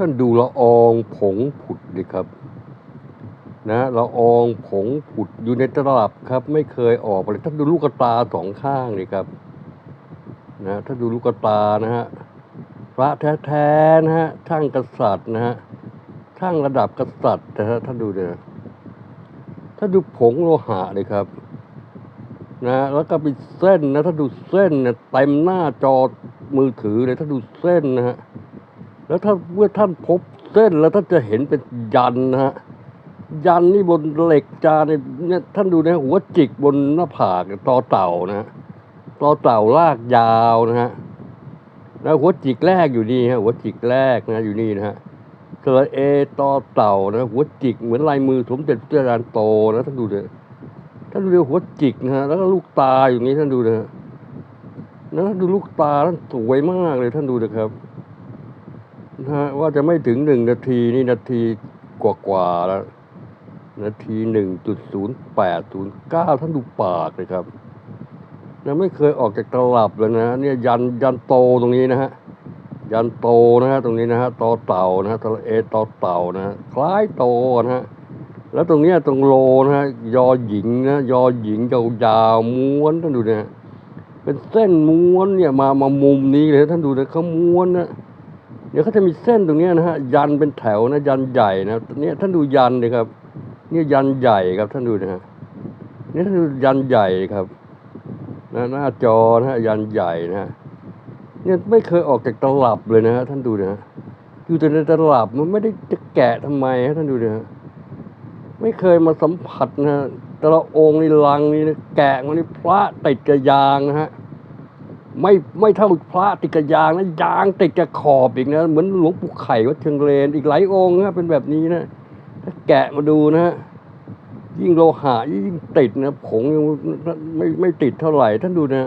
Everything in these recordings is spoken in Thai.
ท่านดูละอองผงผุดดิครับ นะละอองผงผุดอยู่ในตลับครับ ไม่เคยออกเลยท่านดูลูกตาสองข้างเลยครับ นะถ้าดูลูกตานะฮะพระแท้ๆนะฮะช่างกษัตริย์นะฮะช่างระดับกษัตริย์นะฮะท่านดูเนี่ยถ้าดูผงโลหะเลยครับนะแล้วก็เป็นเส้นนะถ้าดูเส้นเนี่ยเต็มหน้าจอมือถือเลยถ้าดูเส้นนะฮะ แล้วถ้าเมื่อท่านพบเส้นแล้วท่านจะเห็นเป็นยันนะฮะยันนี่บนเหล็กจานเนี่ยท่านดูนะหัวจิกบนหน้าผากต่อเต่านะฮะต่อเต่าลากยาวนะฮะแล้วหัวจิกแรกอยู่นี่ฮะหัวจิกแรกนะอยู่นี่นะฮะสระเอต่อเต่านะหัวจิกเหมือนลายมือสมเด็จพระจารย์โตนะท่านดูเลยท่านดูหัวจิกนะฮะแล้วก็ลูกตาอยู่นี้ท่านดูนะฮะนะท่านดูลูกตาท่านสวยมากเลยท่านดูนะครับ นะฮะว่าจะไม่ถึงหนึ่งนาทีนี่นาทีกว่าๆแล้ว นาทีหนึ่งจุดศูนย์แปดศูนย์เก้าท่านดูปากเลยครับนะไม่เคยออกจากตลับเลยนะเนี่ยยันยันโตตรงนี้นะฮะยันโตนะฮะตรงนี้นะฮะตอเต่านะฮะตะเอตอเต่านะฮะคล้ายโตนะฮะแล้วตรงเนี้ยตรงโลนะฮะยอหญิงนะยอหญิงยาวๆม้วนท่านดูนะฮะเป็นเส้นม้วนเนี่ยมามามุมนี้เลยท่านดูนะเขาม้วนนะ เดี๋ยวเขาจะมีเส้นตรงนี้นะฮะยันเป็นแถวนะยันใหญ่นะเนี่ยท่านดูยันเลยครับเนี่ยยันใหญ่ครับท่านดูนะฮะนี่ท่านดูยันใหญ่ครับนะหน้าจอนะฮะยันใหญ่นะฮะเนี่ยไม่เคยออกจากตลับเลยนะฮะท่านดูนะฮะอยู่แต่ในตลับมันไม่ได้จะแกะทำไมฮะท่านดูนะฮะไม่เคยมาสัมผัสนะฮะแต่ละองค์นี่ลังนี่นะแกะมันนี่พระติดกับยางนะฮะ ไม่ไม่เท่าพระติดกับยางนะยางติดกับขอบอีกนะเหมือนหลวงปู่ไข่วัดเชิงเลนอีกหลายองค์นะเป็นแบบนี้นะถ้าแกะมาดูนะยิ่งโลหะยิ่งติดนะผงยังไม่ไม่ติดเท่าไหร่ ท่านดูนะ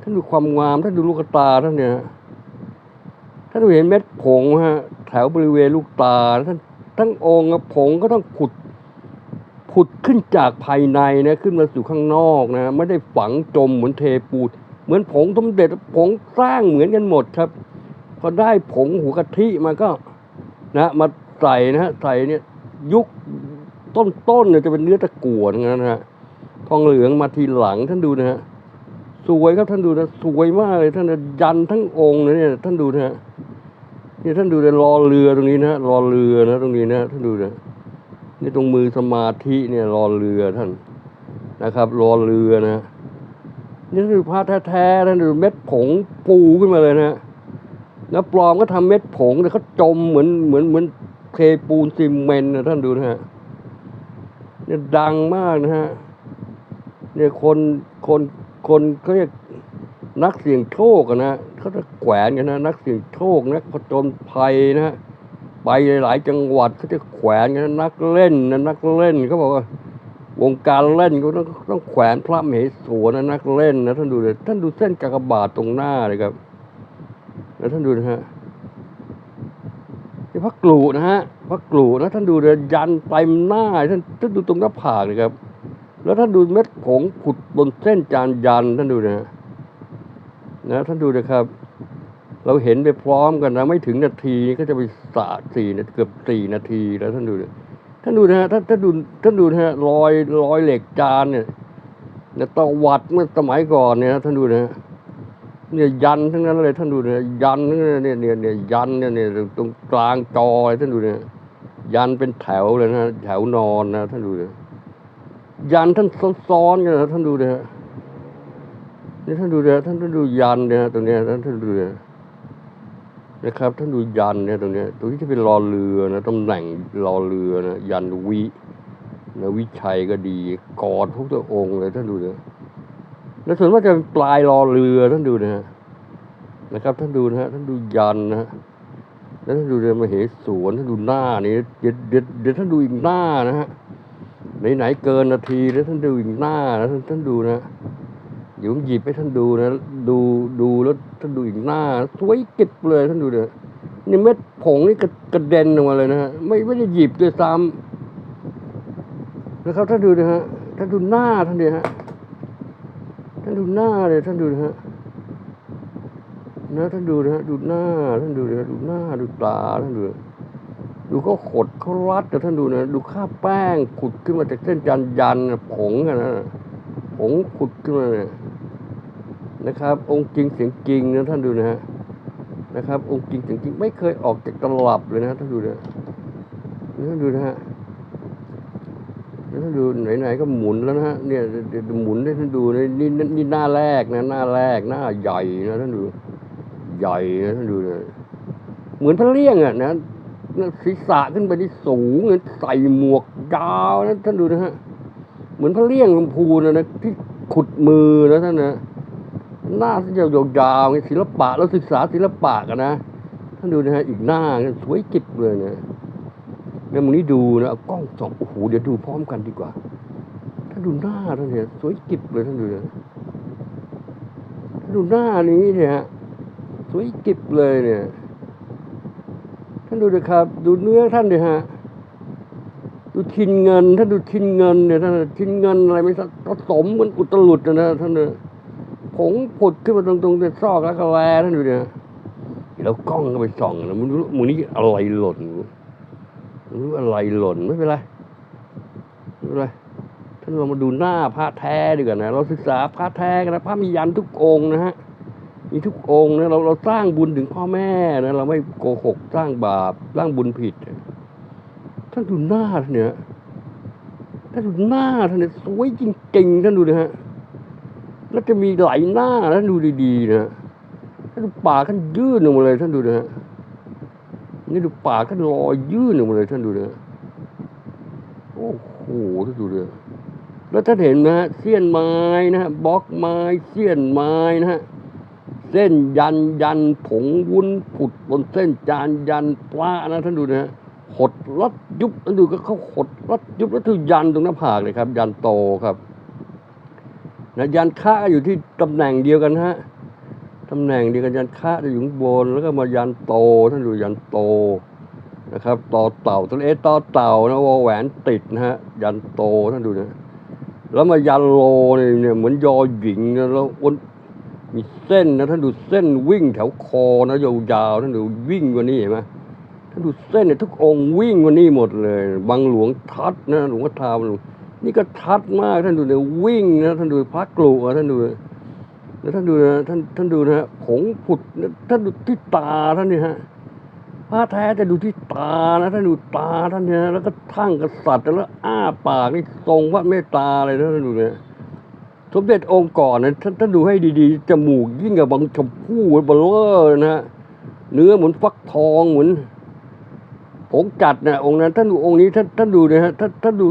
ท่านดูความงามท่านดูลูกตาท่านเนี่ยท่านดูเห็นเม็ดผงฮะแถวบริเวณลูกตาท่านทั้งองค์ผงก็ต้องผุดผุดขึ้นจากภายในนะขึ้นมาสู่ข้างนอกนะ ไม่ได้ฝังจมเหมือนเทปูน เหมือนผงสมเด็จผงสร้างเหมือนกันหมดครับพอได้ผงหัวกะทิมาก็นะมาใส่นะฮะใส่เนี่ยยุคต้นๆเนี่ยจะเป็นเนื้อตะกั่วนะฮะทองเหลืองมาทีหลังท่านดูนะฮะสวยครับท่านดูนะสวยมากเลยท่านนะยันทั้งองค์เลยเนี่ยท่านดูนะฮะนี่ท่านดูเลยรอเรือตรงนี้นะรอเรือนะตรงนี้นะท่านดูนะนี่ตรงมือสมาธิเนี่ยรอเรือท่านนะครับ รอเรือนะ นี่คือพระแท้ๆท่านดูเม็ดผงปูขึ้นมาเลยนะแล้วปลอมก็ทำเม็ดผงเนี่ยเขาจมเหมือนเหมือนเหมือนเทปูนซีเมนต์นะท่านดูนะฮะเนี่ยดังมากนะฮะเนี่ยคนคนคนเขาเรียกนักเสี่ยงโชคนะเขาจะแขวนกันนะนักเสี่ยงโชคนักผจญภัยนะไปหลายจังหวัดเขาจะแขวนกันนะนักเล่นนะนักเล่นเขาบอกว่า วงการเล่นก็ต้องต้องแขวนพระมเหสวนนะนักเล่นนะท่านดูเลยท่านดูเส้นกากบาทตรงหน้าเลยครับ แล้วท่านดูนะฮะนี่พระกลูนะฮะพระกลูนะท่านดูเลยยันเต็มหน้าท่านท่านดูตรงหน้าผากเลยครับ แล้วท่านดูเม็ดผงผุดบนเส้นจานยันท่านดูนะฮะนะท่านดูนะครับ เราเห็นไปพร้อมกันนะ ไม่ถึงนาทีก็จะไปสาสี่นาทีเกือบสี่นาทีแล้วท่านดูเลยานดูนะฮะท่านท่านดูท่านดูนะฮะรอยรอยเหล็กจานเนี่ยเนี่ยตะวัดเมื่อสมัยก่อนเนี่ยนะท่านดูนะฮะเนี่ยยันทั้งนั้นเลยท่านดูเนี่ยยันทั้งนั้นเนี่ยเนี่ยเนี่ยยันเนี่ยเนี่ยตรงกลางจอเลยท่านดูเนี่ยยันเป็นแถวเลยนะแถวนอนนะท่านดูเนี่ยยันท่านซ้อนๆกันนะท่านดูเนี่ยนี่ท่านดูเนี่ยท่านท่านดูยันเนี่ยตรงเนี้ยท่านท่านดูเนี่ย นะครับท่านดูยันเนี่ยตรงนี้ตรงนี้จะเป็นรอเรือนะตำแหน่งรอเรือนะยันวินะวิชัยก็ดีกอดพระพุทธองค์เลยท่านดูเนี่ยแล้วส่วนมากจะเป็นปลายรอเรือท่านดูนะฮะนะครับ ท่านดูนะฮะท่านดูยันนะฮะแล้วท่านดูเรือมาเหสวนท่านดูหน้านี่เดี๋ยวเดี๋ยวเดี๋ยวท่านดูอีกหน้านะฮะไหนไหนๆเกินนาทีแล้วท่านดูอีกหน้านะท่านท่านดูนะ เดี๋ยวผมหยิบให้ท่านดูนะ ดูดูแล้วท่านดูอีกหน้า สวยกิบเลยท่านดูเนี่ยนี่เม็ดผงนี่กระกระเด็นออกมาเลยนะฮะไม่ไม่ได้หยิบด้วยซ้ำนะครับท่านดูนะฮะท่านดูหน้าท่านเดียฮะท่านดูหน้าเลยท่านดูนะฮะนะท่านดูนะฮะดูหน้าท่านดูนะดูหน้าดูตาท่านดูดูเขาขดเขารัดแต่ท่านดูนะดูข้าแป้งขุดขึ้นมาจากเส้นยันยันผงนะผงขุดขึ้นมาเนี่ย นะครับ องค์จริงเสียงจริงนะท่านดูนะฮะนะครับ องค์จริงเสียงจริงไม่เคยออกจากตลับเลยนะท่านดูนะท่านดูนะฮะท่านดูไหนๆก็หมุนแล้วนะฮะเนี่ยหมุนให้ท่านดูนี่นี่นี่หน้าแรกนะหน้าแรกหน้าใหญ่นะท่านดู ใหญ่นะท่านดูนะเหมือนพระเลี่ยงอะนะศีรษะขึ้นไปที่สูงนะใส่หมวกยาวนะท่านดูนะฮะเหมือนพระเลี่ยงลำพูนะนะที่ขุดมือนะท่านนะ หน้าที่ยาวๆไงศิลปะแล้วศึกษาศิลปะกันนะท่านดูนะฮะอีกหน้าเนี่ยสวยกิบเลยนะเนี่ยมึงนี้ดูนะกล้องสองโอ้โหเดี๋ยวดูพร้อมกันดีกว่าท่านดูหน้าท่านเนี่ยสวยกิบเลยท่านดูนะท่านดูหน้านี้เนี่ยสวยกิบเลยเนี่ยท่านดูนะครับ ดูเนื้อท่านดิฮะดูทินเงิน ท่านดูทินเงินเนี่ยท่านทินเงินอะไรไม่ทราบผสมเหมันอุตลุดนะท่านเนี่ย ผงผุดขึ้นมาตรงตรงซอกแล้วก็แลท่านดูเนี่ยแล้วกล้องก็ไปส่องนะมันรู้มันนี่อะไรหล่นมันรู้อะไรหล่นไม่เป็นไรไม่เป็นไรท่านเรามาดูหน้าพระแท้ดีกว่านะเราศึกษาพระแท้กันนะพระมียันทุกองนะฮะมีทุกองนะเราเราสร้างบุญถึงพ่อแม่นะเราไม่โกหกสร้างบาปสร้างบุญผิดท่านดูหน้าท่านเนี่ยท่านดูหน้าท่านเนี่ยสวยจริงๆท่านดูนะฮะ แล้วจะมีไหลหน้าท่านดูดีๆนะดูปากท่านยื่นออกมาเลยท่านดูนะฮะนี่ดูปากท่านลอยยื่นออกมาเลยท่านดูนะโอ้โหท่านดูเลยแล้วท่านเห็นนะฮะเสี้ยนไม้นะฮะบล็อกไม้เสี้ยนไม้นะฮะเส้นยันยันผงวุ้นผุดบนเส้นจานยันพระนะท่านดูนะฮะหดรัดยุบท่านดูก็เขาหดรัดยุบแล้วถือยันตรงหน้าผากเลยครับ ยันโตครับ นะยันค่าอยู่ที่ตำแหน่งเดียวกันฮะตำแหน่งเดียวกันยันค่าจะอยู่งบน แล้วก็มายันโตท่านดูยันโตนะครับต่อเต่าท่านเอต่อเต่านะวอแหวนติดนะฮะยันโตท่านดูนะแล้วมายันโลเนี่ยเหมือนยอหญิงนะแล้วอ้นมีเส้นนะท่านดูเส้นวิ่งแถวคอนะยาวๆท่านดูวิ่งกว่านี้เห็นไหมท่านดูเส้นเนี่ยทุกองค์วิ่งกว่านี้หมดเลย บางหลวงทัดนะหลวงพ่อทาม นี่ก็ทัดมากท่านดูเนี่ยวิ่งนะท่านดูพระกลุอะท่านดูแล้วท่านดูนะท่านท่านดูนะฮะผงผุดท่านดูที่ตาท่านนี่ฮะพระแท้จะดูที่ตานะท่านดูตาท่านเนี่ยนะแล้วก็ทั้งกษัตริย์แล้วอ้าปากนี่ทรงพระเมตตาเลยนะท่านดูเนี่ยสมเด็จองค์ก่อนนะท่านท่านดูให้ดีๆจมูกยิ่งกับบางชมพู่เบลอนะฮะเนื้อเหมือนฟักทองเหมือนผงจัดนะองค์นั้นท่านดูองค์นี้ท่านท่านดูนะฮะท่านท่านดู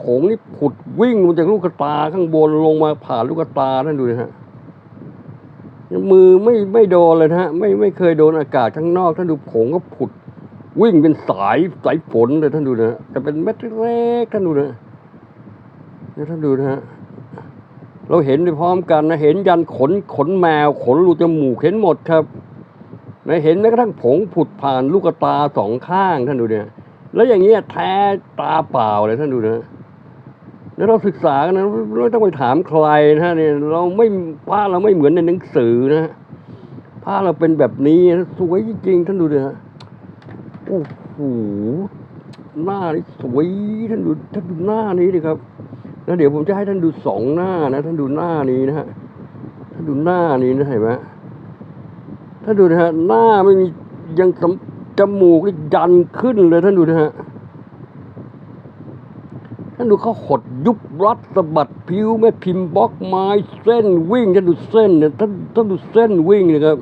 ผงนี่ผุดวิ่งมาจากลูกตาข้างบนลงมาผ่านลูกตาท่นดูนะฮะมือไม่ไม่โดนเลยนะฮะ ไม่ไม่เคยโดนอากาศข้างนอก ท่านดูผงก็ผุด วิ่งเป็นสายสายฝนเลยท่านดูนะฮะแต่เป็นเม็ดเล็กท่านดูนะนี่ท่านดูนะฮะเราเห็นไปพร้อมกันนะเห็นยันขนขนแมว ขนรูจมูกเห็นหมดครับนะเห็นแม้กระทั่งผงผุดผ่านลูกตาสองข้างท่านดูเนี่ย แล้วอย่างเงี้ยแท้ตาเปล่าเลยท่านดูนะ แล้วเราศึกษากันนะไม่ต้องไปถามใครนะฮะเนี่ยเราไม่ผ้าเราไม่เหมือนในหนังสือนะผ้าเราเป็นแบบนี้สวยจริงท่านดูเลยฮะโอ้โหหน้านี่สวยท่านดูท่านดูหน้านี้ดิครับแล้วเดี๋ยวผมจะให้ท่านดูสองหน้านะท่านดูหน้านี้นะฮะท่านดูหน้านี้นะเห็นไหมท่านดูนะฮะหน้าไม่มียังจมูกยันขึ้นเลยท่านดูนะฮะ ท่านดูเขาหดยุบรัดสะบัดผิวแม่พิมพ์บล็อกไม้เส้นวิ่งท่านดูเส้นเนี่ยท่านท่านดูเส้นวิ่งเลยครับ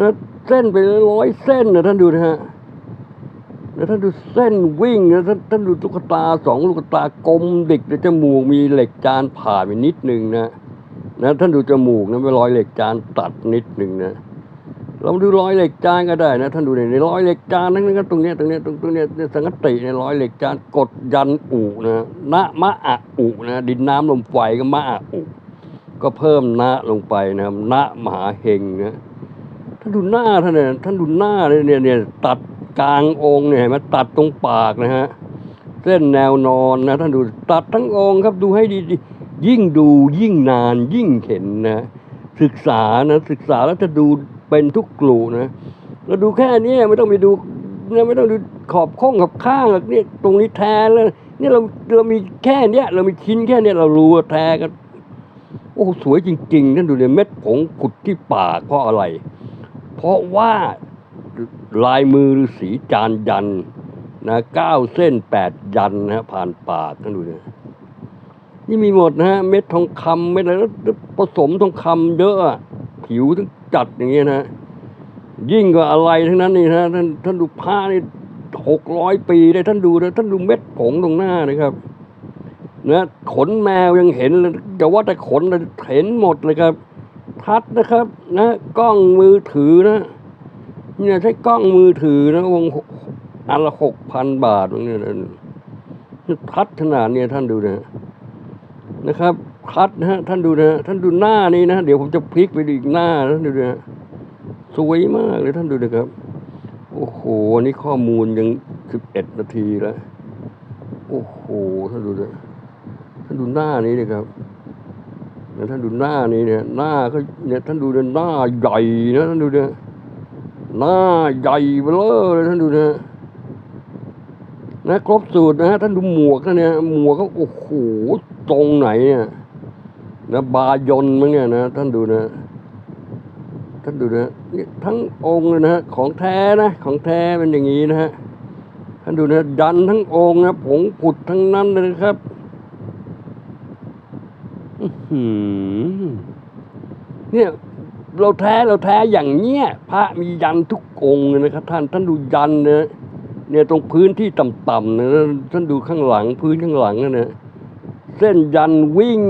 นะเส้นไปร้อยเส้นนะท่านดูนะฮะแล้วท่านดูเส้นวิ่งนะท่านท่านดูลูกตาสองลูกตากลมเดิกแต่จมูกมีเหล็กจานผ่าไปนิดนึงนะนะท่านดูจมูกนะเป็นรอยเหล็กจานตัดนิดนึงนะ เราดูรอยเหล็กจานก็ได้นะท่านดูในในรอยเหล็กจานนั่นก็ตรงนี้ตรงนี้ตรงตรงนี้ยเนี่ยสังกติในรอยเหล็กจานกดยันอุนะนะมะอะอุนะดินน้ำลมไฟก็มะอะอุก็เพิ่มนะลงไปนะนะมหาเฮงนะท่านดูหน้าท่านเนี่ยท่านดูหน้าเลยเนี่ยเนี่ยตัดกลางองค์เนี่ยเห็นไหมตัดตรงปากนะฮะเส้นแนวนอนนะท่านดูตัดทั้งองค์ครับดูให้ดีๆยิ่งดูยิ่งนานยิ่งเห็นนะศึกษานะศึกษาแล้วจะดู เป็นทุกกลูนะเราดูแค่นี้ไม่ต้องไปดูเนี่ยไม่ต้องดูขอบข้องกับข้างเนี่ยตรงนี้แท้แล้วเนี่ยเราเรามีแค่เนี้ยเรามีชิ้นแค่เนี้ยเรารู้ว่าแท้กันโอ้สวยจริงๆท่นดูเนี่ยเม็ดผงผุดที่ปากเพราะอะไร เพราะว่าลายมือฤาษีจานยันนะเก้าเส้นแปดยันนะผ่านปากท่นดูเนี่ยนี่มีหมดนะฮะเม็ดทองคำเม็ดอะไรแล้วผสมทองคำเยอะ ผิวทั้งจัดอย่างเงี้ยนะ ยิ่งกว่าอะไรทั้งนั้นนี่นะท่านท่านดูผ้านี่หกร้อยปีเลยท่านดูนะท่านดูเม็ดผงตรงหน้านะครับนะขนแมวยังเห็นเลยแต่ว่าแต่ขนเห็นหมดเลยครับ ทัดนะครับนะกล้องมือถือนะเนี่ยใช้กล้องมือถือนะวงหกอันละหกพันบาทเนี่ยนะทัดขนาดเนี่ยท่านดูนะนะครับ ทัดนะฮะท่านดูนะท่านดูหน้านี้นะเดี๋ยวผมจะพลิกไปดูอีกหน้านะท่านดูนะสวยมากเลยท่านดูนะครับ โอ้โหอันนี่ข้อมูลยังสิบเอ็ดนาทีแล้วโอ้โหท่านดูนะท่านดูหน้านี้นะครับเนี่ยท่านดูหน้านี้เนี่ยหน้าก็เนี่ยท่านดูเนี่ยหน้าใหญ่นะท่านดูเนี่ยหน้าใหญ่เบ้อเลยท่านดูนะนะครบสูตรนะฮะท่านดูหมวกนะเนี่ยหมวกก็โอ้โหตรงไหนเนี่ย นะบายนมั้งเนี่ยนะท่านดูนะท่านดูนะนี่ทั้งองค์เลยนะฮะของแท้นะ ของแท้เป็นอย่างนี้นะฮะท่านดูนะดันทั้งองค์นะผงผุดทั้งนั้นเลยนะครับเนี่ยเราแท้เราแท้อย่างเนี้ยพระมียันทุกองค์เลยนะครับ ท่านท่านดูยันเนะเนี่ยตรงพื้นที่ต่ำๆนะท่านดูข้างหลังพื้นข้างหลังนะเนี่ย เส้นยันวิ่ง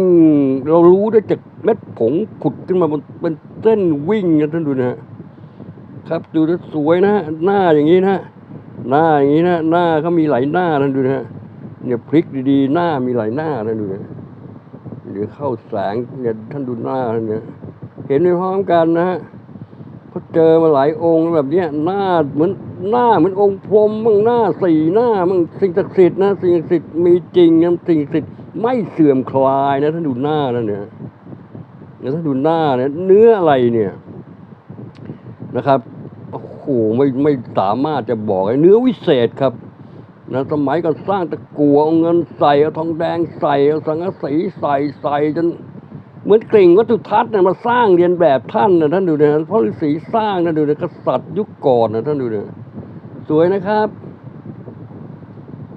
เรารู้ได้จากเม็ดผงผุดขึ้นมาเป็นเส้นวิ่งนะท่านดูนะครับดูแล้วสวยนะหน้าอย่างนี้นะหน้าอย่างนี้นะหน้าเขามีหลายหน้าท่านดูนะเนี่ยพลิกดีๆ หน้ามีหลายหน้าท่านดูนะเดี๋ยเข้าแสงเนี่ยท่านดูหน้าท่านเนี่ยเห็นไปพร้อมกันนะฮะเขาเจอมาหลายองค์แบบเนี้ยหน้าเหมือนหน้าเหมือนองค์พรหมมั่งหน้าสี่หน้ามั่งสิ่งศักดิ์สิทธิ์นะสิ่งศักดิ์สิทธิ์มีจริงนะสิ่งศักดิ์สิทธิ์ ไม่เสื่อมคลายนะท่านดูหน้าแล้วเนี่ยแล้วท่านดูหน้าเนี่ยเนื้ออะไรเนี่ยนะครับโอ้โหไม่ไม่สามารถจะบอกไอ้เนื้อวิเศษครับนะสมัยก่อนสร้างตะกัวเอาเงินใส่เอาทองแดงใส่เอาสังกะสีใส่ใส่จนเหมือนกริ่งวัตถุทัศน์นะมาสร้างเรียนแบบท่านนะท่านดูนะเพราะฤาษีสร้างนะดูนะกษัตริย์ยุคก่อนนะท่านดูนะสวยนะครับ